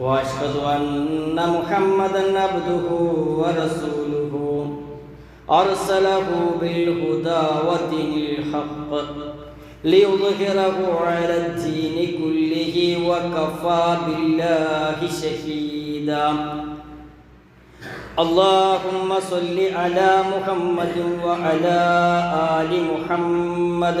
وأشهد أن محمدا عبده ورسوله. أرسله بالهدى ودين الحق ليظهره على الدين كله وكفى بالله شهيدا. اللهم صل على محمد وعلى آل محمد.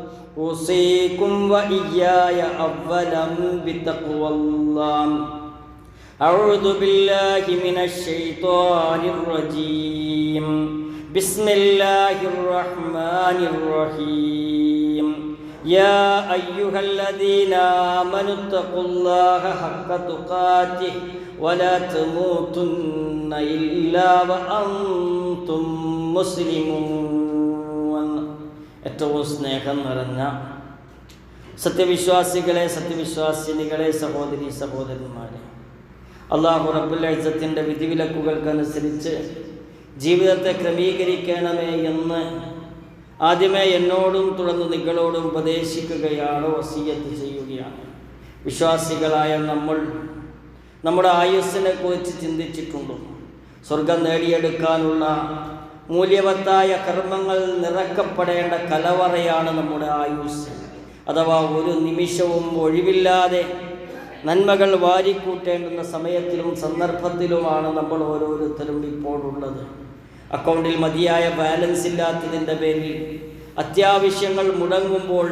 أوصيكم وإياي أولا بتقوى الله. أعوذ بالله من الشيطان الرجيم. بسم الله الرحمن الرحيم. يا أيها الذين آمنوا اتقوا الله حق تقاته ولا تموتن إلا وأنتم مسلمون. ഏറ്റവും സ്നേഹം നിറഞ്ഞ സത്യവിശ്വാസികളെ സത്യവിശ്വാസിനികളെ സഹോദരി സഹോദരന്മാരെ. അള്ളാഹു റബ്ബുൽ വിധിവിലക്കുകൾക്കനുസരിച്ച് ജീവിതത്തെ ക്രമീകരിക്കണമേ എന്ന് ആദ്യമേ എന്നോടും തുടർന്ന് നിങ്ങളോടും ഉപദേശിക്കുകയാണ് വസീയത്ത് ചെയ്യുകയാണ്. വിശ്വാസികളായ നമ്മൾ നമ്മുടെ ആയുസ്സിനെ കുറിച്ച് ചിന്തിച്ചിട്ടുണ്ടോ? സ്വർഗം നേടിയെടുക്കാനുള്ള മൂല്യവത്തായ കർമ്മങ്ങൾ നിറക്കപ്പെടേണ്ട കലവറയാണ് നമ്മുടെ ആയുസ്. അഥവാ ഒരു നിമിഷവും ഒഴിവില്ലാതെ നന്മകൾ വാരിക്കൂട്ടേണ്ടുന്ന സമയത്തിലും സന്ദർഭത്തിലുമാണ് നമ്മൾ ഓരോരുത്തരും ഇപ്പോഴുള്ളത്. അക്കൗണ്ടിൽ മതിയായ ബാലൻസ് ഇല്ലാത്തതിന്റെ പേരിൽ അത്യാവശ്യങ്ങൾ മുടങ്ങുമ്പോൾ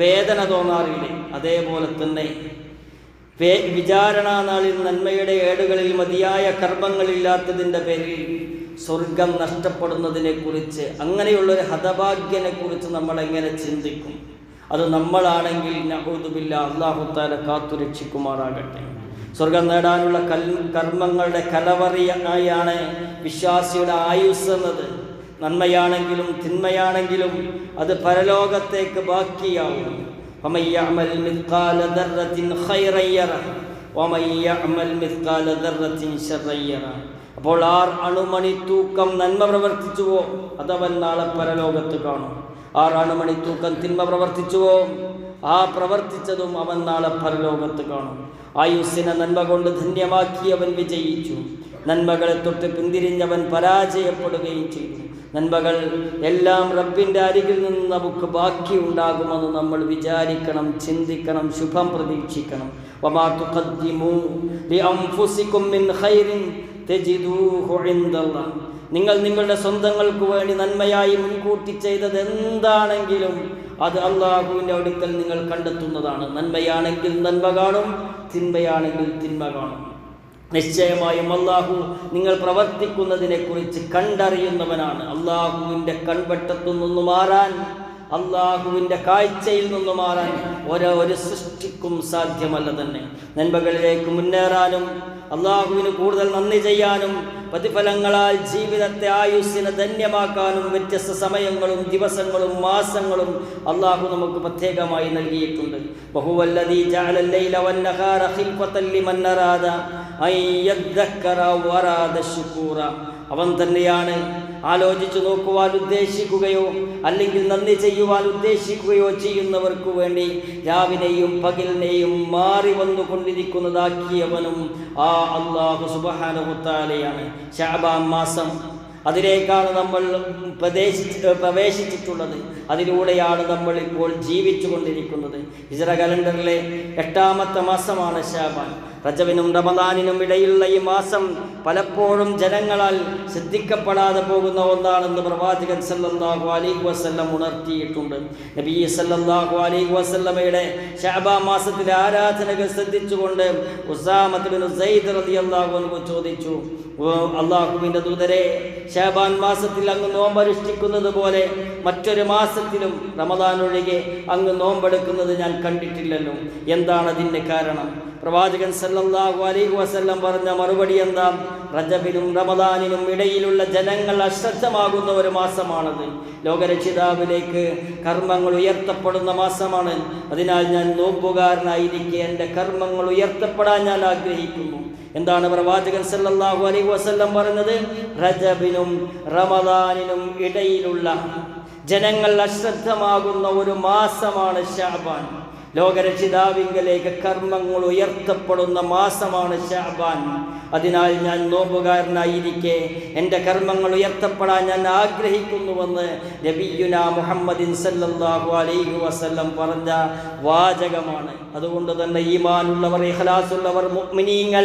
വേദന തോന്നാറില്ലേ? അതേപോലെ തന്നെ വിചാരണാ നാളിൽ നന്മയുടെ ഏടുകളിൽ മതിയായ കർമ്മങ്ങളില്ലാത്തതിന്റെ പേരിൽ സ്വർഗം നഷ്ടപ്പെടുന്നതിനെ കുറിച്ച് അങ്ങനെയുള്ളൊരു ഹതഭാഗ്യനെ കുറിച്ച് നമ്മൾ എങ്ങനെ ചിന്തിക്കും? അത് നമ്മളാണെങ്കിൽ നഹൂദുബില്ല അള്ളാഹുത്താല കാത്തുരക്ഷിക്കുമാറാകട്ടെ. സ്വർഗം നേടാനുള്ള കൽ കർമ്മങ്ങളുടെ കലവറിയായാണ് വിശ്വാസിയുടെ ആയുസ് എന്നത്. നന്മയാണെങ്കിലും തിന്മയാണെങ്കിലും അത് പരലോകത്തേക്ക് ബാക്കിയാവും. അപ്പോൾ ആർ അണുമണി തൂക്കം നന്മ പ്രവർത്തിച്ചുവോ? അതവൻ നാളെ പരലോകത്ത് കാണും. ആർ അണുമണി തൂക്കം തിന്മ പ്രവർത്തിച്ചുവോ? ആ പ്രവർത്തിച്ചതും അവൻ നാളെ പരലോകത്ത് കാണും. ആയുസ്സിനെ നന്മ കൊണ്ട് ധന്യമാക്കി അവൻ വിജയിച്ചു. നന്മകളെ തൊട്ട് പിന്തിരിഞ്ഞവൻ പരാജയപ്പെടുകയും ചെയ്തു. നന്മകൾ എല്ലാം റബ്ബിന്റെ അരികിൽ നിന്ന് നമുക്ക് ബാക്കി ഉണ്ടാകുമെന്ന് നമ്മൾ വിചാരിക്കണം ചിന്തിക്കണം ശുഭം പ്രതീക്ഷിക്കണം. നിങ്ങൾ നിങ്ങളുടെ സ്വന്തങ്ങൾക്ക് വേണ്ടി നന്മയായി മുൻകൂട്ടി ചെയ്തത് എന്താണെങ്കിലും അത് അള്ളാഹുവിന്റെ അടുക്കൽ നിങ്ങൾ കണ്ടെത്തുന്നതാണ്. നന്മയാണെങ്കിൽ നന്മ കാണും തിന്മയാണെങ്കിൽ തിന്മ കാണും. നിശ്ചയമായും അള്ളാഹു നിങ്ങൾ പ്രവർത്തിക്കുന്നതിനെക്കുറിച്ച് കണ്ടറിയുന്നവനാണ്. അള്ളാഹുവിന്റെ കൺവെട്ടത്തു നിന്ന് മാറാൻ അള്ളാഹുവിന്റെ കാഴ്ചയിൽ നിന്ന് മാറാൻ ഓരോ ഒരു സൃഷ്ടിക്കും സാധ്യമല്ല തന്നെ. നന്മകളിലേക്ക് മുന്നേറാനും അള്ളാഹുവിന് കൂടുതൽ നന്ദി ചെയ്യാനും പ്രതിഫലങ്ങളാൽ ജീവിതത്തെ ആയുസ്സിനെ ധന്യമാക്കാനും വ്യത്യസ്ത സമയങ്ങളും ദിവസങ്ങളും മാസങ്ങളും അള്ളാഹു നമുക്ക് പ്രത്യേകമായി നൽകിയിട്ടുണ്ട്. അവൻ തന്നെയാണ് ആലോചിച്ചു നോക്കുവാൻ ഉദ്ദേശിക്കുകയോ അല്ലെങ്കിൽ നന്ദി ചെയ്യുവാൻ ഉദ്ദേശിക്കുകയോ ചെയ്യുന്നവർക്ക് വേണ്ടി രാവിലെയും പകലിനെയും മാറി വന്നുകൊണ്ടിരിക്കുന്നതാക്കിയവനും ആ അള്ളാഹു സുബഹാനുത്താലയാണ് ഷാബാം മാസം അതിലേക്കാണ് നമ്മൾ പ്രദേശിച്ച് പ്രവേശിച്ചിട്ടുള്ളത്. അതിലൂടെയാണ് നമ്മൾ ഇപ്പോൾ ജീവിച്ചു കൊണ്ടിരിക്കുന്നത് ഇസ്ര കലണ്ടറിലെ എട്ടാമത്തെ മാസമാണ് ഷാബാൻ റജവിനും റമദാനിനും ഇടയിലുള്ള ഈ മാസം പലപ്പോഴും ജനങ്ങളാൽ ശ്രദ്ധിക്കപ്പെടാതെ പോകുന്ന ഒന്നാണെന്ന് പ്രവാചകൻ സല്ലാഹു അലൈഹി വസ്ല്ലം ഉണർത്തിയിട്ടുണ്ട്. നബി സല്ലാഹു അലൈഹി വസ്ല്ലമയുടെ ഷാബാ മാസത്തിലെ ആരാധനകൾ ശ്രദ്ധിച്ചുകൊണ്ട് ചോദിച്ചു "ഓ അള്ളാഹുവിന്റെ ദൂതരെ ഷാബാൻ മാസത്തിൽ അങ്ങ് നോമ്പനുഷ്ഠിക്കുന്നത് പോലെ മറ്റൊരു മാസത്തിലും റമദാൻ ഒഴികെ അങ്ങ് നോമ്പെടുക്കുന്നത് ഞാൻ കണ്ടിട്ടില്ലല്ലോ. എന്താണ് അതിന്റെ കാരണം? പ്രവാചകൻ സല്ലല്ലാഹു അലൈഹി വസല്ലം പറഞ്ഞ മറുപടി എന്താ? റജബിനും റമദാനിനും ഇടയിലുള്ള ജനങ്ങൾ അശ്രദ്ധമാകുന്ന ഒരു മാസമാണത്. ലോകരക്ഷിതാവിലേക്ക് കർമ്മങ്ങൾ ഉയർത്തപ്പെടുന്ന മാസമാണ്. അതിനാൽ ഞാൻ നോമ്പുകാരനായിരിക്കെ എന്റെ കർമ്മങ്ങൾ ഉയർത്തപ്പെടാൻ ഞാൻ ആഗ്രഹിക്കുന്നു. എന്താണ് പ്രവാചകൻ സല്ലല്ലാഹു അലൈഹി വസല്ലം പറഞ്ഞത്? റജബിനും റമദാനിനും ഇടയിലുള്ള ജനങ്ങൾ അശ്രദ്ധമാകുന്ന ഒരു മാസമാണ് ഷാബാൻ. ലോകരക്ഷിതാവിങ്കലേക്ക് കർമ്മങ്ങൾ ഉയർത്തപ്പെടുന്ന മാസമാണ് ഷാബാൻ അതിനാൽ ഞാൻ നോമ്പുകാരനായിരിക്കെ എന്റെ കർമ്മങ്ങൾ ഉയർത്തപ്പെടാൻ ഞാൻ ആഗ്രഹിക്കുന്നുവെന്ന് നബിയുന മുഹമ്മദിൻ സല്ലല്ലാഹു അലൈഹു വസ്ല്ലം പറഞ്ഞ വാചകമാണ്. അതുകൊണ്ട് തന്നെ ഈമാനുള്ളവർ ഇഖ്ലാസുള്ളവർ മുഗ്മിനീങ്ങൾ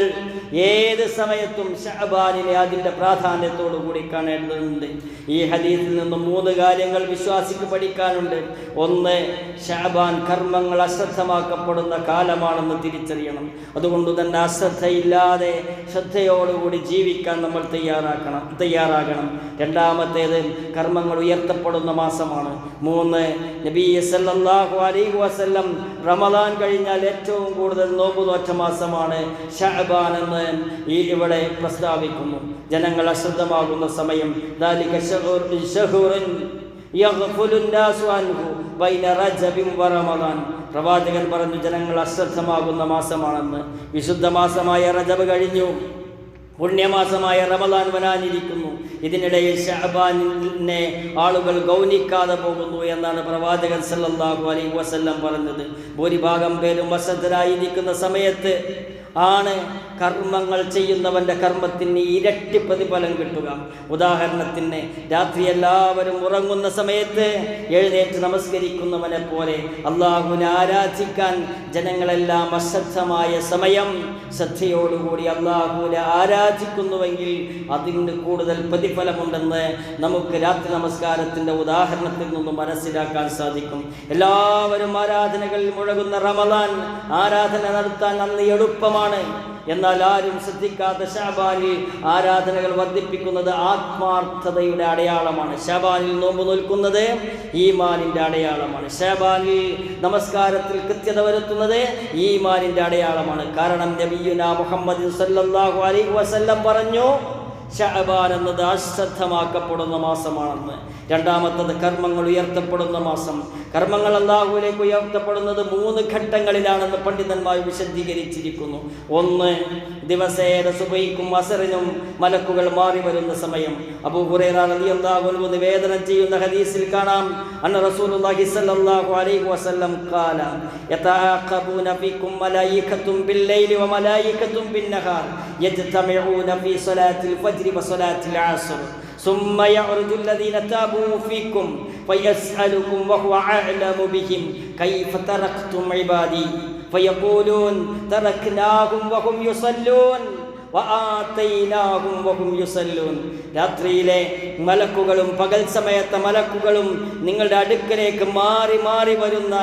ഏത് സമയത്തും ഷഹബാനിനെ അതിന്റെ പ്രാധാന്യത്തോടു കൂടി കാണേണ്ടതുണ്ട്. ഈ ഹദീസിൽ നിന്ന് മൂന്ന് കാര്യങ്ങൾ വിശ്വാസിക്ക് പഠിക്കാനുണ്ട്. ഒന്ന് ഷഅബാൻ കർമ്മങ്ങൾ അശ്രദ്ധമാക്കപ്പെടുന്ന കാലമാണെന്ന് തിരിച്ചറിയണം അതുകൊണ്ട് തന്നെ അശ്രദ്ധയില്ലാതെ ശ്രദ്ധയോടുകൂടി ജീവിക്കാൻ നമ്മൾ തയ്യാറാക്കണം തയ്യാറാകണം രണ്ടാമത്തേത് കർമ്മങ്ങൾ ഉയർത്തപ്പെടുന്ന മാസമാണ് മൂന്ന് നബി സല്ലല്ലാഹു അലൈഹി വസല്ലം റമദാൻ കഴിഞ്ഞാൽ ഏറ്റവും കൂടുതൽ നോമ്പ് നോറ്റ മാസമാണ് ഷഅബാൻ എന്ന് ഈ ഇവിടെ പ്രസ്താവിക്കുന്നു ജനങ്ങൾ അശ്രദ്ധമാകുന്ന സമയം ദാലിക ശഹൂർ ശഹൂറുൻ യഗ്ഫുലു الناس عنه ബൈന റജബിൻ വറമദാൻ പ്രവാചകൻ പറഞ്ഞു ജനങ്ങൾ അശ്രദ്ധമാകുന്ന മാസമാണെന്ന്. വിശുദ്ധ മാസമായ റജബ് കഴിഞ്ഞു. പുണ്യമാസമായ റമദാൻ വരാനിരിക്കുന്നു. ഇതിനിടയിൽ ഷഹബാനിനെ ആളുകൾ ഗൗനിക്കാതെ പോകുന്നു എന്നാണ് പ്രവാചകൻ സല്ലാഹു അലൈ വസല്ലം പറഞ്ഞത്. ഭൂരിഭാഗം പേരും വസന്തരായിരിക്കുന്ന സമയത്ത് ആണ് കർമ്മങ്ങൾ ചെയ്യുന്നവന്റെ കർമ്മത്തിന് ഇരട്ടി പ്രതിഫലം കിട്ടുക. ഉദാഹരണത്തിന് രാത്രി എല്ലാവരും ഉറങ്ങുന്ന സമയത്ത് എഴുന്നേറ്റ് നമസ്കരിക്കുന്നവനെ പോലെ അള്ളാഹുവിനെ ആരാധിക്കാൻ ജനങ്ങളെല്ലാം അശ്രദ്ധമായ സമയം ശ്രദ്ധയോടുകൂടി അള്ളാഹുവിനെ ആരാധിക്കുന്നുവെങ്കിൽ അതിന് കൂടുതൽ പ്രതിഫലമുണ്ടെന്ന് നമുക്ക് രാത്രി നമസ്കാരത്തിന്റെ ഉദാഹരണത്തിൽ നിന്നും മനസ്സിലാക്കാൻ സാധിക്കും. എല്ലാവരും ആരാധനകളിൽ മുഴകുന്ന റമദാൻ ആരാധന നടത്താൻ അന്ന് എളുപ്പമാണ് എന്നാൽ ആരും ശ്രദ്ധിക്കാത്ത ഷാബാനിൽ ആരാധനകൾ വർദ്ധിപ്പിക്കുന്നത് ആത്മാർത്ഥതയുടെ അടയാളമാണ്. ഷാബാനിൽ നോമ്പ് നോൽക്കുന്നത് ഈമാനിന്റെ അടയാളമാണ്. ഷാബാനിൽ നമസ്കാരത്തിൽ കൃത്യത വരുത്തുന്നത് ഈമാനിന്റെ അടയാളമാണ്. കാരണം നബിയുന മുഹമ്മദ് സല്ലല്ലാഹു അലൈഹി വസല്ലം പറഞ്ഞു ഷഅബാൻ എന്നത് അശ്രദ്ധമാക്കപ്പെടുന്ന മാസമാണെന്ന്. രണ്ടാമത്തത് കർമ്മങ്ങൾ ഉയർത്തപ്പെടുന്ന മാസം. കർമ്മങ്ങൾ അള്ളാഹുവിലേക്ക് ഉയർത്തപ്പെടുന്നത് മൂന്ന് ഘട്ടങ്ങളിലാണെന്ന് പണ്ഡിതന്മാർ വിശദീകരിച്ചിരിക്കുന്നു. ഒന്ന് ദിവസേന സുബൈക്കും അസറിനും മലക്കുകൾ മാറി വരുന്ന സമയം. അബൂ ഹുറൈറ റളിയല്ലാഹു അൻഹു നിവേദനം ചെയ്യുന്ന ഹദീസിൽ കാണാം. അന്ന റസൂലുള്ളാഹി സ്വല്ലല്ലാഹു അലൈഹി വസല്ലം ഖാല യതഅഖബൂന ഫീകും മലായികത്തും ബില്ലൈലി വമലായികത്തും ബിന്നഹാർ യജ്തമിഊന ഫീ സ്വലാത്തിൽ ഫജ്രി വസ്വലാത്തിൽ അസ്ർ ثم يعرج الذين تابوا فيكم فيسألكم وهو أعلم بهم كيف تركتم عبادي فيقولون تركناهم وهم يصلون വആതൈനാഹും വഹും യുസല്ലൂൻ രാത്രിയിലെ മലക്കുകളും പകൽ സമയത്തെ മലക്കുകളും നിങ്ങളുടെ അടുക്കലേക്ക് മാറി മാറി വരുന്ന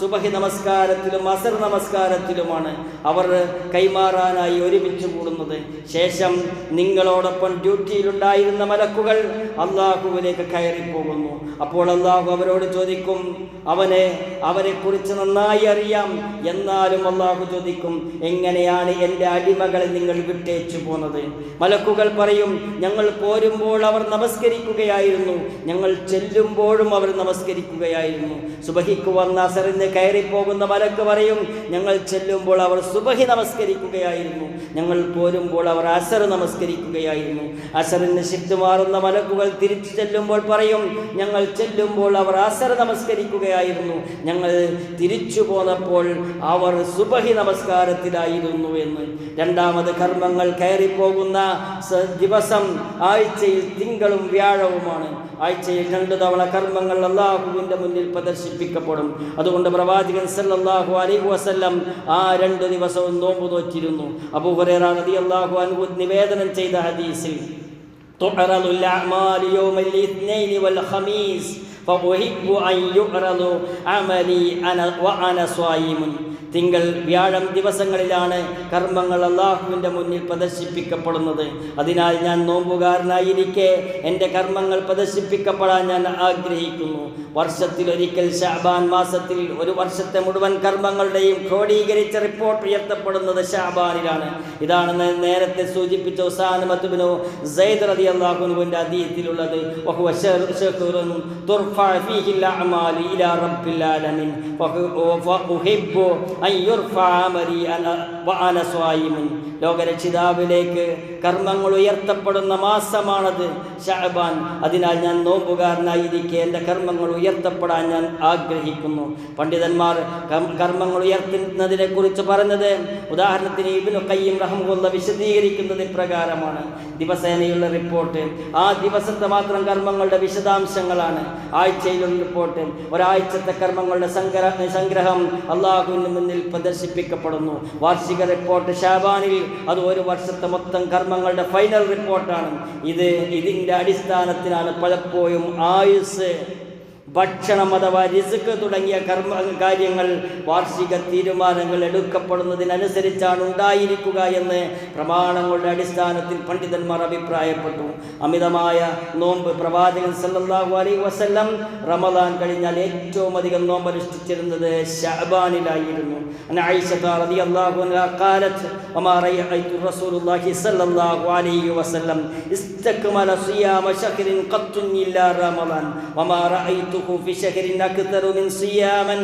സുബഹി നമസ്കാരത്തിലും അസർ നമസ്കാരത്തിലുമാണ് അവർ കൈമാറാനായി ഒരുമിച്ച് കൂടുന്നത്. ശേഷം നിങ്ങളോടൊപ്പം ഡ്യൂട്ടിയിലുണ്ടായിരുന്ന മലക്കുകൾ അള്ളാഹുവിലേക്ക് കയറിപ്പോകുന്നു. അപ്പോൾ അള്ളാഹു അവരോട് ചോദിക്കും അവനെ അവരെക്കുറിച്ച് നന്നായി അറിയാം. എന്നാലും അള്ളാഹു ചോദിക്കും എങ്ങനെയാണ് എന്റെ അടിമകളെ നിങ്ങൾ വിട്ടേച്ചു പോന്നത്? മലക്കുകൾ പറയും ഞങ്ങൾ പോരുമ്പോൾ അവർ നമസ്കരിക്കുകയായിരുന്നു. ഞങ്ങൾ ചെല്ലുമ്പോഴും അവർ നമസ്കരിക്കുകയായിരുന്നു. സുബഹിക്ക് വന്ന അസറിന് കയറിപ്പോകുന്ന മലക്ക് പറയും ഞങ്ങൾ ചെല്ലുമ്പോൾ അവർ സുബഹി നമസ്കരിക്കുകയായിരുന്നു. ഞങ്ങൾ പോരുമ്പോൾ അവർ അസർ നമസ്കരിക്കുകയായിരുന്നു. അസറിന് ഷിഫ്റ്റ് മാറുന്ന മലക്കുകൾ തിരിച്ചു ചെല്ലുമ്പോൾ പറയും ഞങ്ങൾ ചെല്ലുമ്പോൾ അവർ അസർ നമസ്കരിക്കുകയായിരുന്നു. ഞങ്ങൾ തിരിച്ചു പോന്നപ്പോൾ അവർ സുബഹി നമസ്കാരത്തിലായിരുന്നു എന്ന്. രണ്ടാമത് കർമ്മങ്ങൾ കയറിപ്പോകുന്ന ദിവസം ആഴ്ചയിൽ തിങ്കളും വ്യാഴവുമാണ്. ആഴ്ചയിൽ രണ്ടു തവണ കർമ്മങ്ങൾ അള്ളാഹുവിന്റെ മുന്നിൽ പ്രദർശിപ്പിക്കപ്പെടും. അതുകൊണ്ട് പ്രവാചകൻ സല്ലല്ലാഹു അലൈഹി വസല്ലം ആ രണ്ട് ദിവസവും നോമ്പ് നോറ്റിരുന്നു അബൂഹുറൈറ റളിയല്ലാഹു അൻഹു നിവേദനം ചെയ്ത ഹദീസിൽ تعرض الأعمال يوم الاثنين والخميس فأحب أن يعرض عملي أنا وأنا صائم തിങ്കൾ വ്യാഴം ദിവസങ്ങളിലാണ് കർമ്മങ്ങൾ അള്ളാഹുവിന്റെ മുന്നിൽ പ്രദർശിപ്പിക്കപ്പെടുന്നത്. അതിനാൽ ഞാൻ നോമ്പുകാരനായിരിക്കെ എന്റെ കർമ്മങ്ങൾ പ്രദർശിപ്പിക്കപ്പെടാൻ ഞാൻ ആഗ്രഹിക്കുന്നു. വർഷത്തിൽ ഒരിക്കൽ ഷാബാൻ മാസത്തിൽ ഒരു വർഷത്തെ മുഴുവൻ കർമ്മങ്ങളുടെയും ക്രോഡീകരിച്ച റിപ്പോർട്ട് ഉയർത്തപ്പെടുന്നത് ഷാബാനിലാണ് ഇതാണ് നേരത്തെ സൂചിപ്പിച്ച ഉസാനമത്തുബിനു സെയ്ദ് റതി അള്ളാഹുനുവിന്റെ അധീയത്തിലുള്ളത് ലോകരക്ഷിതാവിലേക്ക് കർമ്മങ്ങൾ ഉയർത്തപ്പെടുന്ന മാസമാണത് ഷഅബാൻ. അതിനാൽ ഞാൻ നോമ്പുകാരനായിരിക്കെ എന്റെ കർമ്മങ്ങൾ ഉയർത്തപ്പെടാൻ ഞാൻ ആഗ്രഹിക്കുന്നു. പണ്ഡിതന്മാർ കർമ്മങ്ങൾ ഉയർത്തുന്നതിനെ കുറിച്ച് പറഞ്ഞത് ഉദാഹരണത്തിന് ഇബിനു കയ്യും റഹമുള്ള വിശദീകരിക്കുന്നത് ഇപ്രകാരമാണ്. ദിവസേനയുള്ള റിപ്പോർട്ട് ആ ദിവസത്തെ മാത്രം കർമ്മങ്ങളുടെ വിശദാംശങ്ങളാണ്. ആഴ്ചയിലുള്ള റിപ്പോർട്ട്. ഒരാഴ്ചത്തെ കർമ്മങ്ങളുടെ സംഗ്രഹം അള്ളാഹുവിന് മുന്നിൽ പ്രദർശിപ്പിക്കപ്പെടുന്നു. വാർഷിക റിപ്പോർട്ട് ഷാബാനിൽ അത് ഒരു വർഷത്തെ മൊത്തം കർമ്മങ്ങളുടെ ഫൈനൽ റിപ്പോർട്ടാണ് ഇത് ഇതിന്റെ അടിസ്ഥാനത്തിലാണ് പലപ്പോഴും ആയുസ് ഭക്ഷണം അഥവാ റിസ്ക് തുടങ്ങിയ കർമ്മ കാര്യങ്ങൾ വാർഷിക തീരുമാനങ്ങൾ എടുക്കപ്പെടുന്നതിനനുസരിച്ചാണ് ഉണ്ടായിരിക്കുക എന്ന് പ്രമാണങ്ങളുടെ അടിസ്ഥാനത്തിൽ പണ്ഡിതന്മാർ അഭിപ്രായപ്പെട്ടു. അമിതമായ നോമ്പ് പ്രവാചകൻ സല്ലാഹു അലൈ വസല്ലം റമദാൻ കഴിഞ്ഞാൽ ഏറ്റവും അധികം നോമ്പ് അനുഷ്ഠിച്ചിരുന്നത് ഷഅബാനിലായിരുന്നു അൻ ഫീ ഫി ഷഹരിൻ മിൻ സിയാമൻ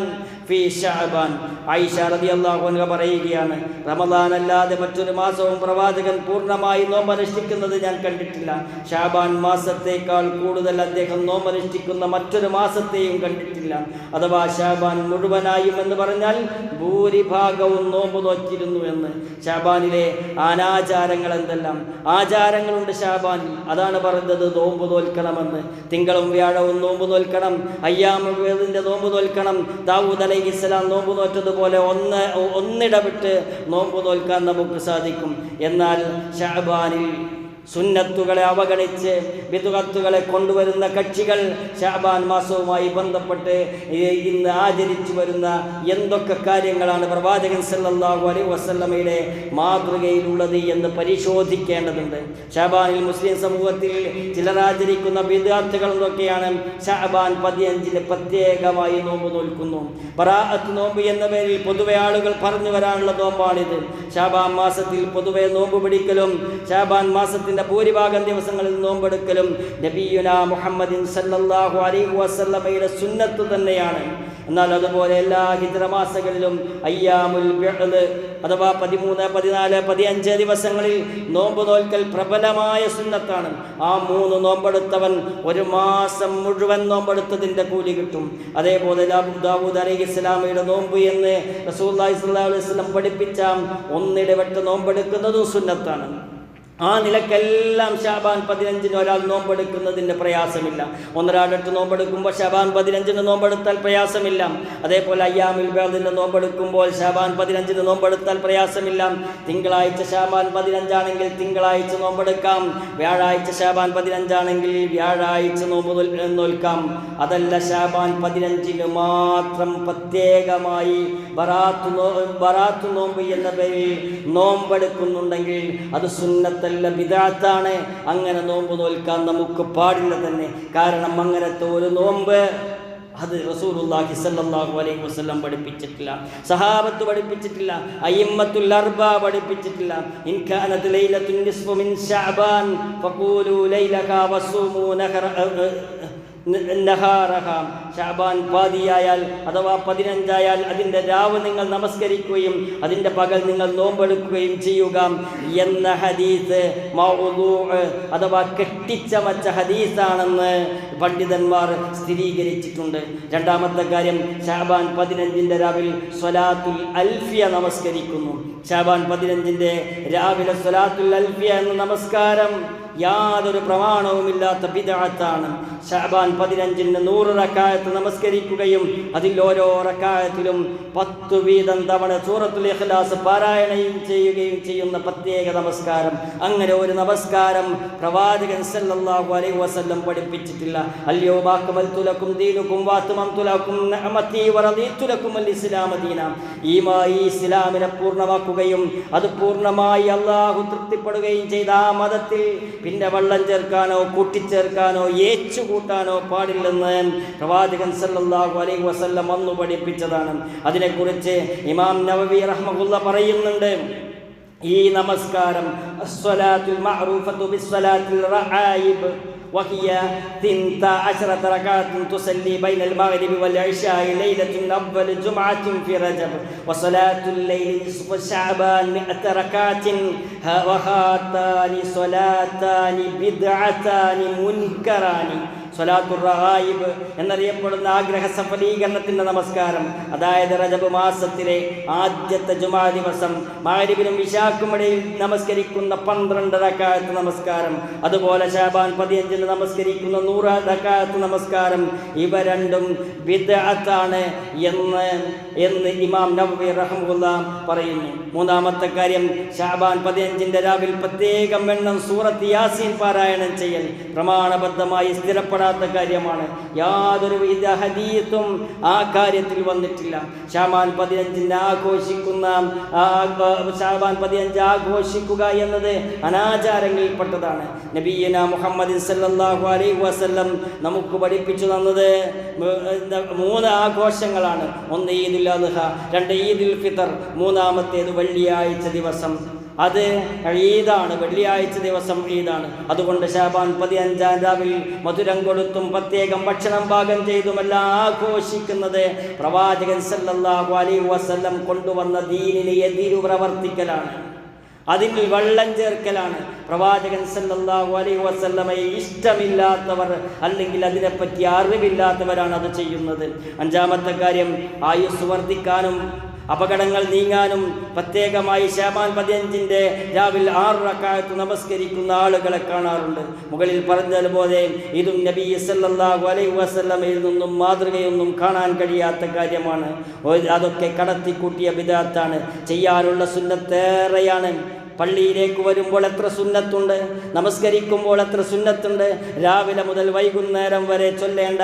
ഫി ഷഅബാൻ ആയിഷ റളിയല്ലാഹു അൻഹ പറയുകയാണ് റമദാൻ അല്ലാതെ മറ്റൊരു മാസവും പ്രവാചകൻ പൂർണമായി നോമ്പനുഷ്ഠിക്കുന്നത് ഞാൻ കണ്ടിട്ടില്ല. ഷാബാൻ മാസത്തേക്കാൾ കൂടുതൽ അദ്ദേഹം നോമ്പനുഷ്ഠിക്കുന്ന മറ്റൊരു മാസത്തെയും കണ്ടിട്ടില്ല. അഥവാ ഷാബാൻ മുഴുവനായും എന്ന് പറഞ്ഞാൽ ഭൂരിഭാഗവും നോമ്പ് നോക്കിയിരുന്നു എന്ന്. ഷാബാനിലെ അനാചാരങ്ങൾ എന്തെല്ലാം? ആചാരങ്ങളുണ്ട് ഷാബാനിൽ. അതാണ് പറഞ്ഞത് നോമ്പ് നോൽക്കണമെന്ന് തിങ്കളും വ്യാഴവും നോമ്പ് നോൽക്കണം അയ്യാമുവേദിന്റെ നോമ്പ് തോൽക്കണം. ദാവൂദ് അലൈഹി ഇസ്ലാം നോമ്പ് തോറ്റതുപോലെ ഒന്ന് ഒന്നിടവിട്ട് നോമ്പ് തോൽക്കാൻ നമുക്ക് സാധിക്കും. എന്നാൽ ഷാബാനിൽ സുന്നത്തുകളെ അവഗണിച്ച് വിതുകത്തുകളെ കൊണ്ടുവരുന്ന കക്ഷികൾ ഷാബാൻ മാസവുമായി ബന്ധപ്പെട്ട് ഇന്ന് ആചരിച്ചു വരുന്ന എന്തൊക്കെ കാര്യങ്ങളാണ് പ്രവാചകൻ സല്ലാഹു അലൈ വസ്ലമയുടെ മാതൃകയിലുള്ളത് എന്ന് പരിശോധിക്കേണ്ടതുണ്ട്. ഷാബാനിൽ മുസ്ലിം സമൂഹത്തിൽ ചിലർ ആചരിക്കുന്ന വിദ്യാർത്ഥികൾ എന്തൊക്കെയാണ്? ഷാബാൻ പതിയഞ്ചിന് പ്രത്യേകമായി നോമ്പ് നോൽക്കുന്നു. ബറാഅത്ത് നോമ്പ് എന്ന പേരിൽ പൊതുവെ ആളുകൾ പറഞ്ഞു വരാനുള്ള നോമ്പാണിത്. ഷാബാൻ മാസത്തിൽ പൊതുവെ നോമ്പ് പിടിക്കലും ഷാബാൻ മാസത്തിന്റെ ഭൂരിഭാഗം ദിവസങ്ങളിൽ നോമ്പെടുക്കലും നബിയുന മുഹമ്മദിൻ സല്ലല്ലാഹു അലൈഹി വസല്ലമയുടെ സുന്നത്ത് തന്നെയാണ്. എന്നാൽ അതുപോലെ എല്ലാ ഹിദ്രമാസങ്ങളിലും അയ്യാമുൽ അഥവാ പതിമൂന്ന് പതിനാല് പതിയഞ്ച് ദിവസങ്ങളിൽ നോമ്പ് നോൽക്കൽ പ്രബലമായ സുന്നത്താണ്. ആ മൂന്ന് നോമ്പെടുത്തവൻ ഒരു മാസം മുഴുവൻ നോമ്പെടുത്തതിന്റെ കൂലി കിട്ടും. അതേപോലെ ദാവൂ- ദാവൂദ് അലൈഹി ഇസ്ലാമയുടെ നോമ്പ് എന്ന് ഇസ്ലാ അലൈഹി വസല്ലം പഠിപ്പിച്ച ഒന്നിടവിട്ട് നോമ്പെടുക്കുന്നതും സുന്നത്താണ്. ആ നിലക്കെല്ലാം ഷാബാൻ പതിനഞ്ചിന് ഒരാൾ നോമ്പെടുക്കുന്നതിന്റെ പ്രയാസമില്ല. ഒന്നരാടെട്ട് നോമ്പെടുക്കുമ്പോൾ ഷാബാൻ പതിനഞ്ചിന് നോമ്പെടുത്താൽ പ്രയാസമില്ല. അതേപോലെ അയ്യാമിൽ ബേദിന് നോമ്പെടുക്കുമ്പോൾ ഷാബാൻ പതിനഞ്ചിന് നോമ്പെടുത്താൽ പ്രയാസമില്ല. തിങ്കളാഴ്ച ഷാബാൻ പതിനഞ്ചാണെങ്കിൽ തിങ്കളാഴ്ച നോമ്പെടുക്കാം. വ്യാഴാഴ്ച ഷാബാൻ പതിനഞ്ചാണെങ്കിൽ വ്യാഴാഴ്ച നോമ്പ് നോൽക്കാം അതല്ല ഷാബാൻ പതിനഞ്ചിന് മാത്രം പ്രത്യേകമായി ബറാത്ത് നോ ബറാത്ത് നോമ്പ് എന്ന പേരിൽ നോമ്പെടുക്കുന്നുണ്ടെങ്കിൽ അത് സുന്നത്തല്ല വിതാത്താണ് അങ്ങനെ നോമ്പ് നോൽക്കാൻ നമുക്ക് പാടില്ല തന്നെ. കാരണം അങ്ങനത്തെ ഒരു നോമ്പ് അത് റസൂലുള്ളാഹി സല്ലാഹു അലൈഹി വസ്ലം പഠിപ്പിച്ചിട്ടില്ല. സഹാബത്ത് പഠിപ്പിച്ചിട്ടില്ല. അയ്യമ്മത്തുൽ അർബ പഠിപ്പിച്ചിട്ടില്ല. ഇൻ കാനത് ലൈലത്തുൻ നിസ്ഫു മിൻ ശഅബാൻ ഫഖൂലു ലൈലക വസൂമു നഹറ നഹാറഹ. ഷാബാൻ പാതിയായാൽ അഥവാ പതിനഞ്ചായാൽ അതിന്റെ രാവ് നിങ്ങൾ നമസ്കരിക്കുകയും അതിന്റെ പകൽ നിങ്ങൾ നോമ്പെടുക്കുകയും ചെയ്യുക എന്ന ഹദീസ് അഥവാ കെട്ടിച്ചമച്ച ഹദീസാണെന്ന് പണ്ഡിതന്മാർ സ്ഥിരീകരിച്ചിട്ടുണ്ട്. രണ്ടാമത്തെ കാര്യം ഷാബാൻ പതിനഞ്ചിന്റെ രാവിൽ സ്വലാത്തുൽ അൽഫിയ നമസ്കരിക്കുന്നു. ഷാബാൻ പതിനഞ്ചിന്റെ രാവിലെ സ്വലാത്തുൽ അൽഫിയ എന്ന നമസ്കാരം യാതൊരു പ്രമാണവുമില്ലാത്ത ബിദഅത്താണ്. ഷാബാൻ പതിനഞ്ചിന് നൂറ് റക്കായത്ത് നമസ്കരിക്കുകയും അതിൽ ഓരോ റക്കായത്തിലും പത്തു വീതം തവണ സൂറത്തുൽ ഇഖ്ലാസ് പാരായണയും ചെയ്യുകയും ചെയ്യുന്ന പ്രത്യേക നമസ്കാരം. അങ്ങനെ ഒരു നമസ്കാരം പ്രവാചകൻ സല്ലല്ലാഹു അലൈഹി വസല്ലം പഠിപ്പിച്ചിട്ടില്ല. അല്ലയോ ബാക്കമൽതു തുലക്കും ദീനുക്കും വാത്തുമം തുലക്കും നിഅമതി വറദീതു ലക്കും അൽ ഇസ്ലാമ ദീന. ഈമാ ഈ ഇസ്ലാമിനെ പൂർണമാക്കുകയും അത് പൂർണമായി അള്ളാഹു തൃപ്തിപ്പെടുകയും ചെയ്ത ആ മതത്തിൽ പിന്നെ വെള്ളം ചേർക്കാനോ കൂട്ടിച്ചേർക്കാനോ ഏച്ചു കൂട്ടാനോ പാടില്ലെന്ന് പ്രവാചകൻ സല്ലാഹു അലൈഹി വസല്ലം അന്ന് പഠിപ്പിച്ചതാണ്. അതിനെക്കുറിച്ച് ഇമാം നവവി റഹ്മുല്ല പറയുന്നുണ്ട്. ഈ നമസ്കാരം وهي ثنتا عشرة ركعة تصلي بين المغرب والعشاء ليلة أفضل جمعة في رجب وصلاة الليل نصف شعبان مئة ركعات وهاتان صلاتان بدعتان منكران. സ്വലാത്തുർ റഹായിബ് എന്നറിയപ്പെടുന്ന ആഗ്രഹ സഫലീകരണത്തിന്റെ നമസ്കാരം. അതായത് റജബ് മാസത്തിലെ ആദ്യത്തെ ജുമാ ദിവസം മാരിബിനും ഇഷാക്കും നമസ്കരിക്കുന്ന പന്ത്രണ്ട് റക്കായത്ത് നമസ്കാരം. അതുപോലെ ഷാബാൻ പതിയഞ്ചിന് നമസ്കരിക്കുന്ന നൂറ് റക്കായത്ത് നമസ്കാരം. ഇവ രണ്ടും വിദഅത്താണ് എന്ന് എന്ന് ഇമാം നബി റഹമുല്ല പറയുന്നു. മൂന്നാമത്തെ കാര്യം ഷാബാൻ പതിനഞ്ചിന്റെ രാവിൽ പ്രത്യേകം എണ്ണം സൂറത്ത് യാസീൻ പാരായണം ചെയ്യൽ. പ്രമാണബദ്ധമായി സ്ഥിരപ്പെടാത്ത കാര്യമാണ്. യാതൊരു വിധ ഹദീത്തും ആ കാര്യത്തിൽ വന്നിട്ടില്ല. ഷാബാൻ പതിനഞ്ചിന് ആഘോഷിക്കുന്ന ഷാബാൻ പതിനഞ്ച് ആഘോഷിക്കുക എന്നത് അനാചാരങ്ങളിൽപ്പെട്ടതാണ്. നബീന മുഹമ്മദ് സല്ലാഹു അലൈ വസല്ലം നമുക്ക് പഠിപ്പിച്ചു തന്നത് മൂന്ന് ആഘോഷങ്ങളാണ്. ഒന്ന് ഈദുൽ അദ്ഹ രണ്ട് ഈദുൽ ഫിത്തർ മൂന്നാമത്തേത് വെള്ളിയാഴ്ച ദിവസം. അത് ഈദാണ് വെള്ളിയാഴ്ച ദിവസം ഈദാണ് അതുകൊണ്ട് ഷാബാൻ പതിനഞ്ചാം രാവിൽ മധുരം കൊടുത്തും പ്രത്യേകം ഭക്ഷണം പാകം ചെയ്തുമെല്ലാം ആഘോഷിക്കുന്നത് പ്രവാചകൻ സല്ലല്ലാഹു അലൈഹി വസല്ലം കൊണ്ടുവന്ന ദീനിനെ എതിരു പ്രവർത്തിക്കലാണ് അതിൽ വെള്ളം ചേർക്കലാണ്. പ്രവാചകൻ സല്ലല്ലാഹു അലൈഹി വസല്ലമയെ ഇഷ്ടമില്ലാത്തവർ അല്ലെങ്കിൽ അതിനെപ്പറ്റി അറിവില്ലാത്തവരാണ് അത് ചെയ്യുന്നത്. അഞ്ചാമത്തെ കാര്യം ആയുസ് വർദ്ധിക്കാനും അപകടങ്ങൾ നീങ്ങാനും പ്രത്യേകമായി ഷാബാൻ പതിനഞ്ചിന്റെ രാവിലെ ആറ് നമസ്കരിക്കുന്ന ആളുകളെ കാണാറുണ്ട്. മുകളിൽ പറഞ്ഞതുപോലെ ഇതും നബി സല്ലല്ലാഹു അലൈ വസല്ലമയിൽ നിന്നും മാതൃകയൊന്നും കാണാൻ കഴിയാത്ത കാര്യമാണ്. അതൊക്കെ കടത്തിക്കൂട്ടിയ വിധാത്താണ് ചെയ്യാനുള്ള സുന്നത്തേറെയാണ് പള്ളിയിലേക്ക് വരുമ്പോൾ എത്ര സുന്നത്തുണ്ട്? നമസ്കരിക്കുമ്പോൾ എത്ര സുന്നത്തുണ്ട്? രാവിലെ മുതൽ വൈകുന്നേരം വരെ ചൊല്ലേണ്ട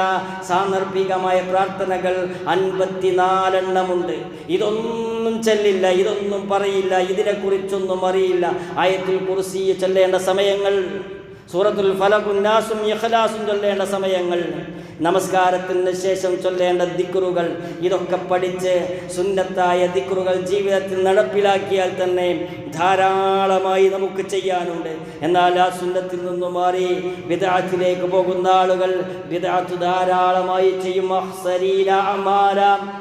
സാന്ദർഭികമായ പ്രാർത്ഥനകൾ അൻപത്തിനാലെണ്ണമുണ്ട്. ഇതൊന്നും ചെല്ലില്ല ഇതൊന്നും പറയില്ല ഇതിനെക്കുറിച്ചൊന്നും അറിയില്ല. ആയത്തിൽ കുറിച്ച് ചൊല്ലേണ്ട സമയങ്ങൾ സൂറത്തുൽ ഫലകുന്നാസും നാസും ഇഖ്ലാസും ചൊല്ലേണ്ട സമയങ്ങൾ നമസ്കാരത്തിന് ശേഷം ചൊല്ലേണ്ട ദിക്റുകൾ ഇതൊക്കെ പഠിച്ച് സുന്നത്തായ ദിക്റുകൾ ജീവിതത്തിൽ നടപ്പിലാക്കിയാൽ തന്നെ ധാരാളമായി നമുക്ക് ചെയ്യാനുണ്ട്. എന്നാൽ ആ സുന്നത്തിൽ നിന്നും മാറി വിദാത്തിലേക്ക് പോകുന്ന ആളുകൾ വിദാത്ത് ധാരാളമായി ചെയ്യും. അഹ്സരീന അമാല.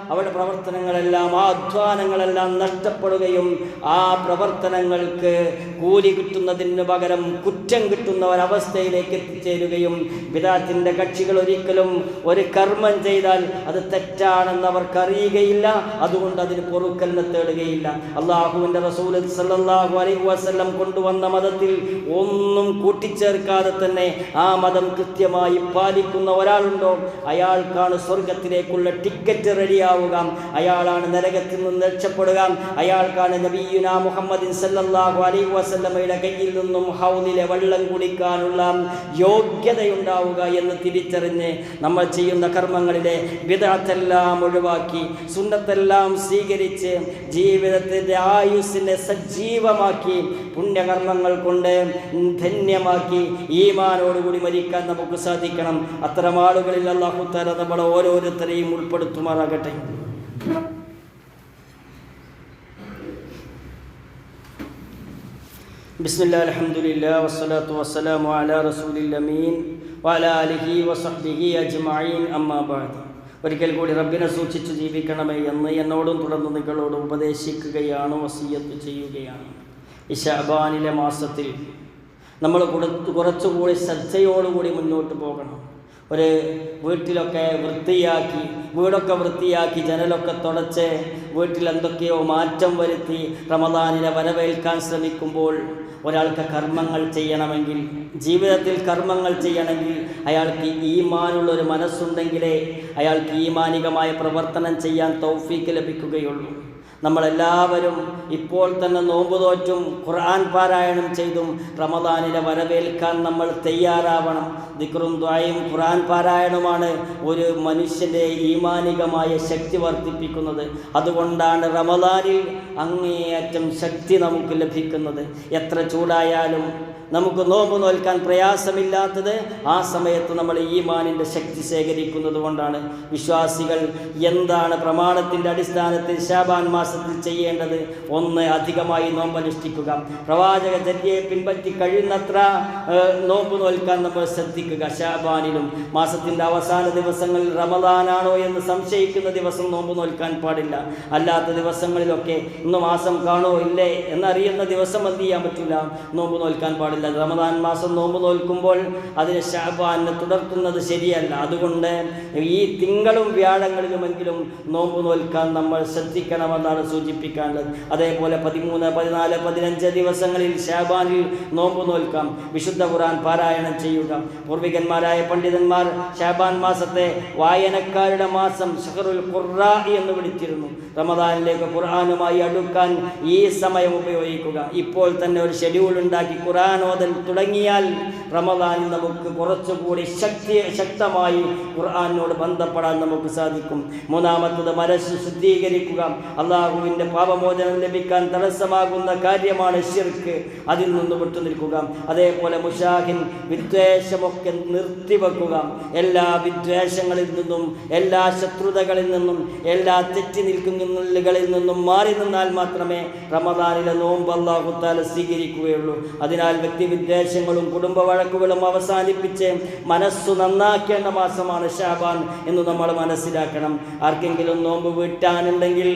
അവരുടെ പ്രവർത്തനങ്ങളെല്ലാം ആധ്വാനങ്ങളെല്ലാം നഷ്ടപ്പെടുകയും ആ പ്രവർത്തനങ്ങൾക്ക് കൂലി കിട്ടുന്നതിന് പകരം കുറ്റം കിട്ടുന്ന ഒരവസ്ഥയിലേക്ക് എത്തിച്ചേരുകയും വിദാത്തിന്റെ കക്ഷികൾ ഒരിക്കലും ഒരു കർമ്മം ചെയ്താൽ അത് തെറ്റാണെന്ന് അവർക്കറിയുകയില്ല അതുകൊണ്ട് അതിന് പൊറുക്കലിനെ തേടുകയില്ല. അള്ളാഹുവിന്റെ റസൂൽ സല്ലാഹു അലൈഹി വസല്ലം കൊണ്ടുവന്ന മതത്തിൽ ഒന്നും കൂട്ടിച്ചേർക്കാതെ തന്നെ ആ മതം കൃത്യമായി പാലിക്കുന്ന ഒരാളുണ്ടോ? അയാൾക്കാണ് സ്വർഗത്തിലേക്കുള്ള ടിക്കറ്റ് റെഡിയാവുക. അയാളാണ് നരകത്തിൽ നിന്ന് രക്ഷപ്പെടുക. അയാൾക്കാണ് നബീയുന മുഹമ്മദിൻ സല്ലാഹു അലൈഹി വസല്ലമയുടെ കയ്യിൽ നിന്നും ഹൗദിലെ വെള്ളം കുടിക്കാനുള്ള യോഗ്യതയുണ്ടാവുക എന്ന് തിരിച്ചറിഞ്ഞ് നമ്മൾ ചെയ്യുന്ന കർമ്മങ്ങളിലെ വിദഗ്ധെല്ലാം ഒഴിവാക്കി സുന്നത്തെല്ലാം സ്വീകരിച്ച് ജീവിതത്തിന്റെ ആയുസ്സിനെ സജീവമാക്കി പുണ്യകർമ്മങ്ങൾ കൊണ്ട് ധന്യമാക്കി ഈമാനോടുകൂടി മരിക്കാൻ നമുക്ക് സാധിക്കണം. അത്തരം ആളുകളിൽ അള്ളാഹു തല നമ്മളെ ഓരോരുത്തരെയും ഉൾപ്പെടുത്തുമാറാകട്ടെ. ബിസ്മില്ല അലഹമുല്ല വസ്സലാത്തു വസ്സലാമു അല റസൂലില്ലമീൻ വല അലിഹി വസഹ്ബിഹി അജ്മീൻ അമ്മാബാദ് ഒരിക്കൽ കൂടി റബ്ബിനെ സൂക്ഷിച്ചു ജീവിക്കണമേ എന്ന് എന്നോടും തുടർന്ന് നിങ്ങളോട് ഉപദേശിക്കുകയാണ് വസീയത്ത് ചെയ്യുകയാണ്. ഈ മാസത്തിൽ നമ്മൾ കുറച്ചുകൂടി ശ്രദ്ധയോടുകൂടി മുന്നോട്ട് പോകണം. ഒരു വീട്ടിലൊക്കെ വൃത്തിയാക്കി വീടൊക്കെ വൃത്തിയാക്കി ജനലൊക്കെ തുടച്ച് വീട്ടിൽ എന്തൊക്കെയോ മാറ്റം വരുത്തി റമദാനിനെ വരവേൽക്കാൻ ശ്രമിക്കുമ്പോൾ ഒരാൾക്ക് കർമ്മങ്ങൾ ചെയ്യണമെങ്കിൽ ജീവിതത്തിൽ കർമ്മങ്ങൾ ചെയ്യണമെങ്കിൽ അയാൾക്ക് ഈമാനുള്ളൊരു മനസ്സുണ്ടെങ്കിലേ അയാൾക്ക് ഈമാനികമായ പ്രവർത്തനം ചെയ്യാൻ തൗഫീക്ക് ലഭിക്കുകയുള്ളൂ. നമ്മളെല്ലാവരും ഇപ്പോൾ തന്നെ നോമ്പ് തോറ്റും ഖുർആൻ പാരായണം ചെയ്തും റമദാനിനെ വരവേൽക്കാൻ നമ്മൾ തയ്യാറാവണം. ദിക്റും ദ്വായും ഖുർആൻ പാരായണമാണ് ഒരു മനുഷ്യന്റെ ഈമാനികമായ ശക്തി വർദ്ധിപ്പിക്കുന്നത്. അതുകൊണ്ടാണ് റമദാനിൽ അങ്ങേയറ്റം ശക്തി നമുക്ക് ലഭിക്കുന്നത്. എത്ര ചൂടായാലും നമുക്ക് നോമ്പ് നോൽക്കാൻ പ്രയാസമില്ലാത്തത് ആ സമയത്ത് നമ്മൾ ഈമാനിന്റെ ശക്തി ശേഖരിക്കുന്നത് കൊണ്ടാണ്. വിശ്വാസികൾ എന്താണ് പ്രമാണത്തിന്റെ അടിസ്ഥാനത്തിൽ ഷാബാൻ മാസത്തിൽ ചെയ്യേണ്ടത്? ഒന്ന് അധികമായി നോമ്പ് അനുഷ്ഠിക്കുക പ്രവാചക ചര്യയെ പിൻപറ്റി കഴിയുന്നത്ര നോമ്പ് നോൽക്കാൻ നമ്മൾ ശ്രദ്ധിക്കുക. ഷാബാനിലും മാസത്തിന്റെ അവസാന ദിവസങ്ങളിൽ റമദാനാണോ എന്ന് സംശയിക്കുന്ന ദിവസം നോമ്പ് നോൽക്കാൻ പാടില്ല. അല്ലാത്ത ദിവസങ്ങളിലൊക്കെ ഇന്ന് മാസം കാണോ ഇല്ലേ എന്നറിയുന്ന ദിവസം എന്ത് ചെയ്യാൻ പറ്റില്ല? നോമ്പ് നോൽക്കാൻ പാടില്ല. റമദാൻ മാസം നോമ്പ് നോൽക്കുമ്പോൾ അതിന് ഷാബാനെ തുടർത്തുന്നത് ശരിയല്ല. അതുകൊണ്ട് ഈ തിങ്കളും വ്യാഴങ്ങളിലുമെങ്കിലും നോമ്പ് നോൽക്കാൻ നമ്മൾ ശ്രദ്ധിക്കണമെന്നാണ് സൂചിപ്പിക്കാനുള്ളത്. അതേപോലെ പതിമൂന്ന് പതിനാല് പതിനഞ്ച് ദിവസങ്ങളിൽ ഷാബാനിൽ നോമ്പ് നോൽക്കാം. വിശുദ്ധ ഖുറാൻ പാരായണം ചെയ്യുക. പൂർവികന്മാരായ പണ്ഡിതന്മാർ ഷാബാൻ മാസത്തെ വായനക്കാരുടെ മാസം ഷഹറുൽ ഖുറാ എന്ന് വിളിച്ചിരുന്നു. റമദാനിലേക്ക് ഖുർആാനുമായി അടുക്കാൻ ഈ സമയം ഉപയോഗിക്കുക. ഇപ്പോൾ തന്നെ ഒരു ഷെഡ്യൂൾ ഉണ്ടാക്കി ഖുർആൻ ഓതൽ തുടങ്ങിയാൽ റമദാനിൽ നമുക്ക് കുറച്ചുകൂടി ശക്തി ശക്തമായി ഖുർആാനോട് ബന്ധപ്പെടാൻ നമുക്ക് സാധിക്കും. മൂന്നാമത്തത് മനസ്സ് ശുദ്ധീകരിക്കുക. അള്ളാഹുവിന്റെ പാപമോചനം ലഭിക്കാൻ തടസ്സമാകുന്ന കാര്യമാണ് ഷിർക്ക് അതിൽ നിന്ന് വിട്ടുനിൽക്കുക അതേപോലെ മുഷാഹിൻ വിദ്വേഷമൊക്കെ നിർത്തിവെക്കുക എല്ലാ വിദ്വേഷങ്ങളിൽ നിന്നും എല്ലാ ശത്രുതകളിൽ നിന്നും എല്ലാ തെറ്റി നിൽക്കുന്നകളിൽ നിന്നും മാറി നിന്നാൽ മാത്രമേ റമദാനിലെ നോമ്പ് അള്ളാഹുത്താല സ്വീകരിക്കുകയുള്ളൂ. അതിനാൽ വ്യക്തിവിദ്വേഷങ്ങളും കുടുംബ വഴക്കുകളും അവസാനിപ്പിച്ച് മനസ്സു നന്നാക്കേണ്ട മാസമാണ് ഷാബാൻ എന്ന് നമ്മൾ മനസ്സിലാക്കണം. ആർക്കെങ്കിലും നോമ്പ് വീട്ടാനുണ്ടെങ്കിൽ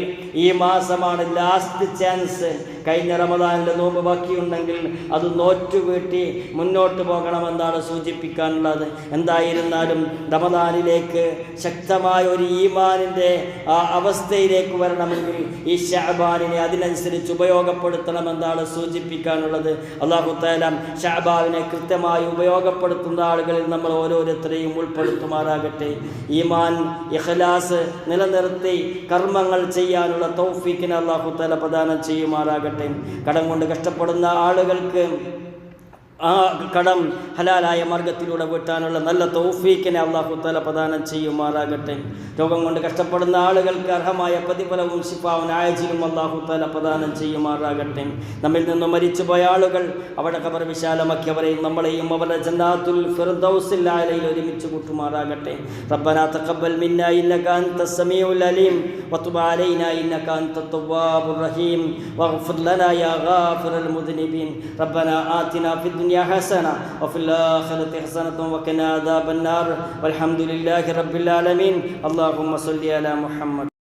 ഈ മാസമാണ് ലാസ്റ്റ് ചാൻസ് കഴിഞ്ഞ റമദാനിന്റെ നോമ്പ് ബാക്കിയുണ്ടെങ്കിൽ അത് നോറ്റു വീട്ടി മുന്നോട്ട് പോകണമെന്നാണ് സൂചിപ്പിക്കാനുള്ളത്. എന്തായിരുന്നാലും റമദാനിലേക്ക് ശക്തമായ ഒരു ഈമാനിന്റെ ആ അവസ്ഥയിലേക്ക് വരണമെങ്കിൽ ഈ ഷാബാനിനെ അതിനനുസരിച്ച് ഉപയോഗപ്പെടുത്തണമെന്നാണ് സൂചിപ്പിക്കാനുള്ളത്. അള്ളാഹു താലാം ഷാബാവിനെ കൃത്യമായി ഉപയോഗപ്പെടുത്തുന്ന ആളുകളിൽ നമ്മൾ ഓരോരുത്തരെയും ഉൾപ്പെടുത്തുമാറാകട്ടെ. ഈമാൻ ഇഖ്ലാസ് നിലനിർത്തി കർമ്മങ്ങൾ ചെയ്യാനുള്ള തൗഫീഖിനെ അള്ളാഹു തല പ്രദാനം ചെയ്യുമാറാകട്ടെ. കടം കൊണ്ട് കഷ്ടപ്പെടുന്ന ആളുകൾക്ക് ആ കടം ഹലാലായ മാർഗത്തിലൂടെ വീട്ടാനുള്ള നല്ല തൗഫീക്കിനെ അള്ളാഹു തല പ്രദാനം ചെയ്യുമാറാകട്ടെ. രോഗം കൊണ്ട് കഷ്ടപ്പെടുന്ന ആളുകൾക്ക് അർഹമായ പ്രതിഫലവും ശിപ്പാവും ആയജിയും അള്ളാഹു തല പ്രദാനം ചെയ്യുമാറാകട്ടെ. നമ്മിൽ നിന്ന് മരിച്ചുപോയ ആളുകൾ അവിടെ കബർ വിശാലമാക്കിയവരെയും നമ്മളെയും അവരുടെ ജന്നാത്തുൽ ഫിർദൗസിൽ ആലയിൽ ഒരുമിച്ച് കൂട്ടുമാറാകട്ടെ. റബ്ബനാ തഖബ്ബൽ മിന്ന ഇന്നക അൻത സമീഉൽ അലീം വതുബ് അലൈനാ ഇന്നക അൻത റഹീം വഗ്ഫിർ ലനാ യാ ഗാഫിറൽ മുദ്നിബീൻ. റബ്ബന ആതിനാ ഫിദ് الدنيا حسنة وفي الآخرة حسنة وقنا عذاب النار والحمد لله رب العالمين. اللهم صل على محمد.